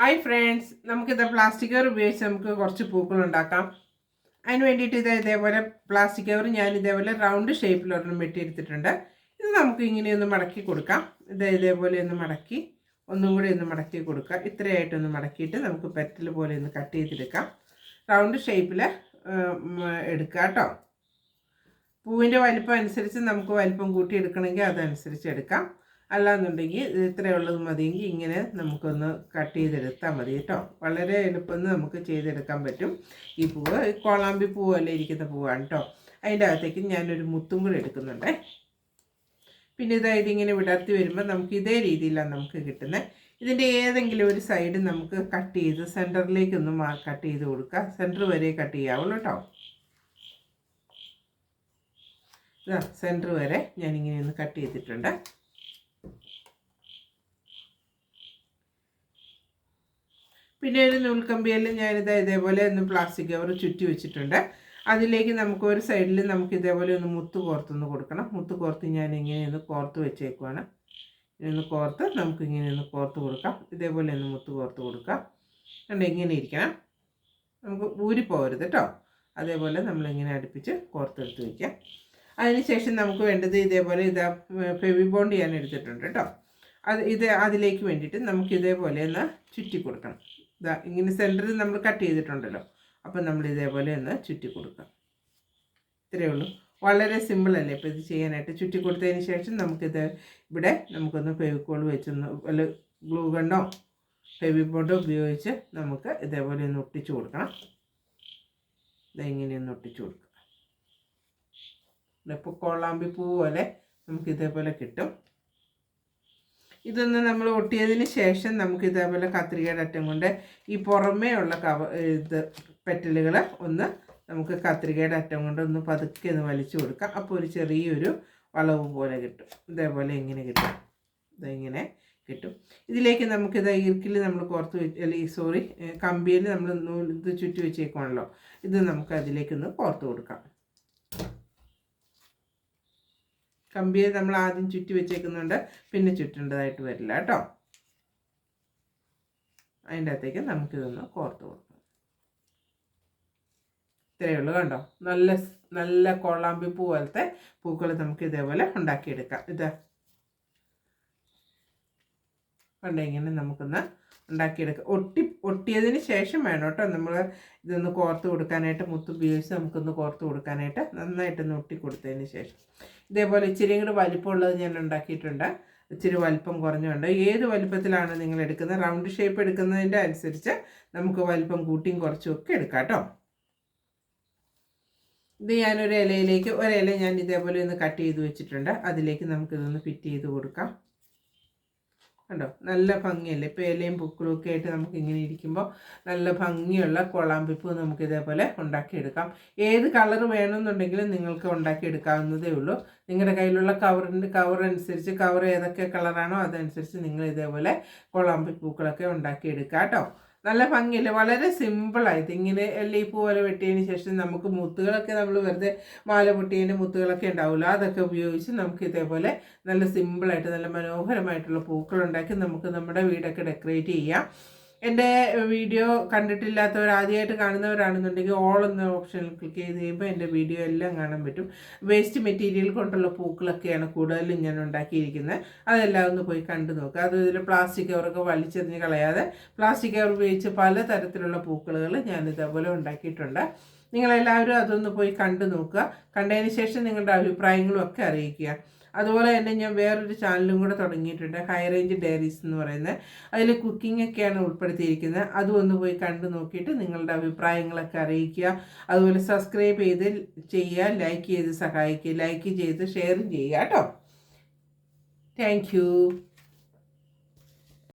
Hi friends നമുക്കിത് plastic cover ഉപയോഗിച്ച് നമുക്ക് കുറച്ച് പൂക്കൾ ഉണ്ടാക്കാം. അതിന് വേണ്ടിയിട്ട് ഇത് ഇതേപോലെ പ്ലാസ്റ്റിക് കവർ ഞാൻ ഇതേപോലെ റൗണ്ട് ഷേപ്പിൽ ഒരെണ്ണം വെട്ടിയെടുത്തിട്ടുണ്ട്. ഇത് നമുക്ക് ഇങ്ങനെയൊന്ന് മടക്കി കൊടുക്കാം. ഇത് ഇതേപോലെ ഒന്ന് മടക്കി ഒന്നും കൂടി ഒന്ന് മടക്കി കൊടുക്കുക. ഇത്രയായിട്ടൊന്ന് മടക്കിയിട്ട് നമുക്ക് പെറ്റൽ പോലെ ഒന്ന് കട്ട് ചെയ്തെടുക്കാം. റൗണ്ട് ഷേപ്പിൽ എടുക്കുക കേട്ടോ. പൂവിന്റെ വലിപ്പം അനുസരിച്ച് നമുക്ക് വലിപ്പം കൂട്ടി എടുക്കണമെങ്കിൽ അതനുസരിച്ച് എടുക്കാം. അല്ലാന്നുണ്ടെങ്കിൽ ഇത് ഇത്രയുള്ളത് മതിയെങ്കിൽ ഇങ്ങനെ നമുക്കൊന്ന് കട്ട് ചെയ്തെടുത്താൽ മതി കേട്ടോ. വളരെ എളുപ്പം നമുക്ക് ചെയ്തെടുക്കാൻ പറ്റും. ഈ പൂവ് കോളാമ്പി പൂവല്ലേ ഇരിക്കുന്ന പൂവാണ് കേട്ടോ. അതിന്റെ അകത്തേക്ക് ഞാനൊരു മുത്തും കൂടെ എടുക്കുന്നുണ്ട്. പിന്നെ ഇതായത് ഇങ്ങനെ വിടർത്തി വരുമ്പോൾ നമുക്ക് ഇതേ രീതിയിലാണ് നമുക്ക് കിട്ടുന്നത് ഇതിന്റെ ഏതെങ്കിലും ഒരു സൈഡ് നമുക്ക് കട്ട് ചെയ്ത് സെന്ററിലേക്കൊന്ന് മാ കട്ട് ചെയ്ത് കൊടുക്കുക സെന്റർ വരെ കട്ട് ചെയ്യാവുള്ളൂ കേട്ടോ. ഇതാ സെന്റർ വരെ ഞാനിങ്ങനെ ഒന്ന് കട്ട് ചെയ്തിട്ടുണ്ട്. പിന്നെ ഒരു നൂൽക്കമ്പിയിൽ ഞാനിത് ഇതേപോലെ ഒന്ന് പ്ലാസ്റ്റിക് കവർ ചുറ്റി വെച്ചിട്ടുണ്ട്. അതിലേക്ക് നമുക്ക് ഒരു സൈഡിൽ നമുക്ക് ഇതേപോലെ ഒന്ന് മുത്ത് കോർത്തൊന്ന് കൊടുക്കണം. മുത്ത് കോർത്ത് ഞാൻ ഇങ്ങനെയൊന്ന് കോർത്ത് വെച്ചേക്കുവാണ്. ഇതൊന്ന് കോർത്ത് നമുക്ക് ഇങ്ങനെയൊന്ന് കോർത്ത് കൊടുക്കാം. ഇതേപോലെ ഒന്ന് മുത്ത് കോർത്ത് കൊടുക്കാം. കണ്ട് ഇങ്ങനെ ഇരിക്കണം. നമുക്ക് ഊരിപ്പോകരുത് കേട്ടോ അതേപോലെ നമ്മളിങ്ങനെ അടുപ്പിച്ച് കോർത്തെടുത്ത് വയ്ക്കാം അതിനുശേഷം നമുക്ക് വേണ്ടത് ഇതേപോലെ ഇതാ ഫെവി ബോണ്ട് ഞാൻ എടുത്തിട്ടുണ്ട് കേട്ടോ അത് ഇത് അതിലേക്ക് വേണ്ടിയിട്ട് നമുക്ക് ഇതേപോലെ ഒന്ന് ചുറ്റി കൊടുക്കണം. ഇതാ ഇങ്ങനെ സെന്ററിൽ നമ്മൾ കട്ട് ചെയ്തിട്ടുണ്ടല്ലോ. അപ്പം നമ്മൾ ഇതേപോലെ ഒന്ന് ചുറ്റി കൊടുക്കാം. ഇത്രയേ ഉള്ളൂ. വളരെ സിമ്പിളല്ലേ ഇപ്പോൾ ഇത് ചെയ്യാനായിട്ട് ചുറ്റി കൊടുത്തതിന് ശേഷം നമുക്കിത് ഇവിടെ നമുക്കൊന്ന് ഫെവിക്കോൾ വെച്ചൊന്ന് വല്ല ഗ്ലൂ ഗണ്ണോ ഫെവി ബോണ്ടോ ഉപയോഗിച്ച് നമുക്ക് ഇതേപോലെ ഒന്ന് ഒട്ടിച്ചു കൊടുക്കണം. ഇതെങ്ങനെയൊന്ന് ഒട്ടിച്ചു കൊടുക്കാം. ഇപ്പോൾ കോളാമ്പി പൂ പോലെ നമുക്ക് ഇതേപോലെ കിട്ടും. ഇതൊന്ന് നമ്മൾ ഒട്ടിയതിന് ശേഷം നമുക്ക് ഇതേപോലെ കത്രികയുടെ അറ്റം കൊണ്ട് ഈ പുറമേ ഉള്ള കവ ഇത് പെറ്റലുകൾ ഒന്ന് നമുക്ക് കത്രികയുടെ അറ്റം കൊണ്ട് ഒന്ന് പതുക്കെ ഒന്ന് വലിച്ചു കൊടുക്കാം. അപ്പോൾ ഒരു ചെറിയൊരു വളവ് പോലെ കിട്ടും. ഇതേപോലെ ഇങ്ങനെ കിട്ടും. ഇതെങ്ങനെ കിട്ടും. ഇതിലേക്ക് നമുക്കിത് ഈർക്കിൽ നമ്മൾ കോർത്ത് വെച്ച് അല്ലെങ്കിൽ സോറി കമ്പിയിൽ നമ്മൾ നൂൽ ഇത് ചുറ്റി വെച്ചേക്കുവാണല്ലോ. ഇത് നമുക്ക് അതിലേക്കൊന്ന് കോർത്ത് കൊടുക്കാം. കമ്പിയെ നമ്മൾ ആദ്യം ചുറ്റി വെച്ചേക്കുന്നുണ്ട്. പിന്നെ ചുറ്റേണ്ടതായിട്ട് വരില്ല കേട്ടോ. അതിന്റെ അകത്തേക്ക് നമുക്കിതൊന്ന് കോർത്ത് കൊടുക്കാം. ഇത്രയേ ഉള്ളൂ കണ്ടോ? നല്ല നല്ല കൊള്ളാമ്പി പൂ പോലത്തെ പൂക്കൾ നമുക്ക് ഇതേപോലെ ഉണ്ടാക്കിയെടുക്കാം. ഇത് കണ്ടോ? ഇങ്ങനെ നമുക്കൊന്ന് ഉണ്ടാക്കിയെടുക്കാം. ഒട്ടി ഒട്ടിയതിന് ശേഷം വേണം കേട്ടോ നമ്മൾ ഇതൊന്ന് കോർത്ത് കൊടുക്കാനായിട്ട് മുത്ത് ഉപയോഗിച്ച് നമുക്കൊന്ന് കോർത്ത് കൊടുക്കാനായിട്ട് നന്നായിട്ടൊന്ന് ഒട്ടി കൊടുത്തതിന് ശേഷം. ഇതേപോലെ ഇച്ചിരി കൂടെ വലിപ്പമുള്ളത് ഞാൻ ഉണ്ടാക്കിയിട്ടുണ്ട്. ഇച്ചിരി വലിപ്പം കുറഞ്ഞുണ്ട്. ഏത് വലിപ്പത്തിലാണ് നിങ്ങൾ എടുക്കുന്നത്? റൗണ്ട് ഷേപ്പ് എടുക്കുന്നതിന്റെ അനുസരിച്ച് നമുക്ക് വലിപ്പം കൂട്ടിയും കുറച്ചും ഒക്കെ എടുക്കാം കേട്ടോ. ഇത് ഞാനൊരു ഇലയിലേക്ക് ഒരില ഞാൻ ഇതേപോലെ ഒന്ന് കട്ട് ചെയ്ത് വെച്ചിട്ടുണ്ട്. അതിലേക്ക് നമുക്കിതൊന്ന് ഫിറ്റ് ചെയ്ത് കൊടുക്കാം. കണ്ടോ? നല്ല ഭംഗിയല്ലേ? ഇപ്പോൾ ഇലയും പൂക്കളും ഒക്കെ ആയിട്ട് നമുക്ക് ഇങ്ങനെ ഇരിക്കുമ്പോൾ നല്ല ഭംഗിയുള്ള കൊളാമ്പിപ്പൂ നമുക്ക് ഇതേപോലെ ഉണ്ടാക്കിയെടുക്കാം. ഏത് കളർ വേണമെന്നുണ്ടെങ്കിലും നിങ്ങൾക്ക് ഉണ്ടാക്കിയെടുക്കാവുന്നതേ ഉള്ളൂ. നിങ്ങളുടെ കയ്യിലുള്ള കവറിന്റെ കവർ അനുസരിച്ച് കവർ ഏതൊക്കെ കളറാണോ അതനുസരിച്ച് നിങ്ങൾ ഇതേപോലെ കൊളാമ്പിപ്പൂക്കളൊക്കെ ഉണ്ടാക്കിയെടുക്കാം കേട്ടോ നല്ല ഭംഗിയില്ല? വളരെ സിമ്പിളായിട്ട് ഇങ്ങനെ ലീഫ് പോലെ വെട്ടിയതിന് ശേഷം നമുക്ക് മുത്തുകളൊക്കെ നമ്മൾ വെറുതെ മാല പൊട്ടിയതിന്റെ മുത്തുകളൊക്കെ ഉണ്ടാവില്ല അതൊക്കെ ഉപയോഗിച്ച് നമുക്ക് ഇതേപോലെ നല്ല സിമ്പിളായിട്ട് നല്ല മനോഹരമായിട്ടുള്ള പൂക്കളുണ്ടാക്കി നമുക്ക് നമ്മുടെ വീടൊക്കെ ഡെക്കറേറ്റ് ചെയ്യാം. എന്റെ വീഡിയോ കണ്ടിട്ടില്ലാത്തവർ ആദ്യമായിട്ട് കാണുന്നവരാണെന്നുണ്ടെങ്കിൽ ഓൾ എന്ന ഓപ്ഷനിൽ ക്ലിക്ക് ചെയ്ത് കഴിയുമ്പോൾ എന്റെ വീഡിയോ എല്ലാം കാണാൻ പറ്റും. വേസ്റ്റ് മെറ്റീരിയൽ കൊണ്ടുള്ള പൂക്കളൊക്കെയാണ് കൂടുതലും ഞാൻ ഉണ്ടാക്കിയിരിക്കുന്നത്. അതെല്ലാം ഒന്ന് പോയി കണ്ടു നോക്കുക അത് ഇതിൽ പ്ലാസ്റ്റിക് കവറൊക്കെ വലിച്ചെറിഞ്ഞ് കളയാതെ പ്ലാസ്റ്റിക് കവർ ഉപയോഗിച്ച് പല തരത്തിലുള്ള പൂക്കളുകൾ ഞാൻ ഇതേപോലെ ഉണ്ടാക്കിയിട്ടുണ്ട്. നിങ്ങളെല്ലാവരും അതൊന്ന് പോയി കണ്ടു നോക്കുക. കണ്ടതിന് ശേഷം നിങ്ങളുടെ അഭിപ്രായങ്ങളും ഒക്കെ അറിയിക്കുക. അതുപോലെ തന്നെ ഞാൻ വേറൊരു ചാനലും കൂടെ തുടങ്ങിയിട്ടുണ്ട്. ഹൈ റേഞ്ച് ഡയറീസ് എന്ന് പറയുന്നത്. അതിൽ കുക്കിംഗ് ഒക്കെയാണ് ഉൾപ്പെടുത്തിയിരിക്കുന്നത്. അതും ഒന്ന് പോയി കണ്ടു നോക്കിയിട്ട് നിങ്ങളുടെ അഭിപ്രായങ്ങളൊക്കെ അറിയിക്കുക. അതുപോലെ സബ്സ്ക്രൈബ് ചെയ്ത് ചെയ്യുക ലൈക്ക് ചെയ്ത് സഹായിക്കുക ലൈക്ക് ചെയ്ത് ഷെയർ ചെയ്യുക കേട്ടോ. താങ്ക്